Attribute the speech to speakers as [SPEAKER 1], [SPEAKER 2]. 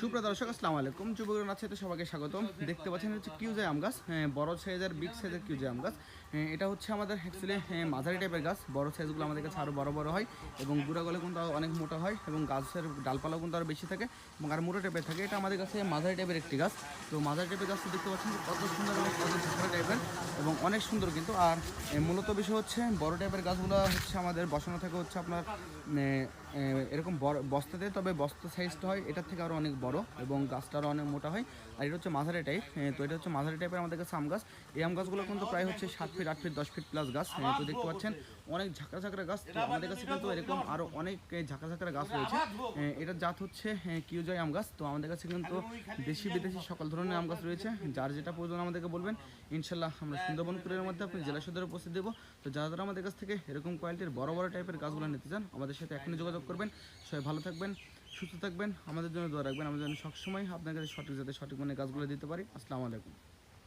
[SPEAKER 1] সুপ্রিয় দর্শক আসসালামু আলাইকুম। যুবকরণ আছে তো সবাইকে স্বাগতম। দেখতে পাচ্ছেন হচ্ছে কিউজে আম গাছ। হ্যাঁ, বড় সাইজের বিগ সাইজের কিউজে আম গাছ। হ্যাঁ, এটা হচ্ছে আমাদের অ্যাকচুয়ালি মাঝারি টাইপের গাছ। বড় সাইজগুলো আমাদের কাছে আরও বড় বড় হয় এবং গুঁড়াগুলো কিন্তু অনেক মোটা হয় এবং গাছের ডালপালাও কিন্তু আরও বেশি থাকে এবং আর মোটা টাইপের থাকে। এটা আমাদের কাছে মাঝারি টাইপের একটি গাছ। তো মাঝারি টাইপের গাছটা দেখতে পাচ্ছেন কত সুন্দর এবং কত ঝাঁকড়া টাইপের এবং অনেক সুন্দর কিন্তু। আর মূলত বিষয় হচ্ছে বড় টাইপের গাছগুলো হচ্ছে আমাদের বসানো থাকে হচ্ছে আপনার এরকম বস্তাতে, তবে বস্তা সাইজটা হয়, এটার থেকে আরও অনেক বড় এবং গাছটা আরও অনেক মোটা হয়। আর এটা হচ্ছে মাঝারি টাইপ তো এটা হচ্ছে মাঝারি টাইপের আমাদের কাছে আম গাছ। এই আম গাছগুলো কিন্তু প্রায় হচ্ছে সাত ফিট আট ফিট দশ ফিট প্লাস গাছ তো দেখতে পাচ্ছেন অনেক ঝাঁকড়া ঝাঁকড়া গাছ। তো আমাদের কাছে কিন্তু এরকম আরও অনেক ঝাঁকড়া ঝাঁকড়া গাছ রয়েছে। এটার জাত হচ্ছে কিউজয় আম গাছ। তো আমাদের কাছে কিন্তু দেশি বিদেশি সকল ধরনের আম গাছ রয়েছে, যার যেটা প্রয়োজন আমাদেরকে বলবেন, ইনশাল্লাহ আমরা সুন্দরবনপুরের মধ্যে আপনি জেলা সদরে উপস্থিত দেবো। তো যারা যারা আমাদের কাছ থেকে এরকম কোয়ালিটির বড় বড় টাইপের গাছগুলো নিতে চান, আমাদের সাথে এখনই যোগাযোগ করবেন। সবাই ভালো থাকবেন, সুস্থ থাকবেন, আমাদের জন্য দোয়া রাখবেন। আমাদের জন্য সবসময় আপনার কাছে সঠিক যাতে সঠিক মানে গাছগুলো দিতে পারি। আসসালামু আলাইকুম।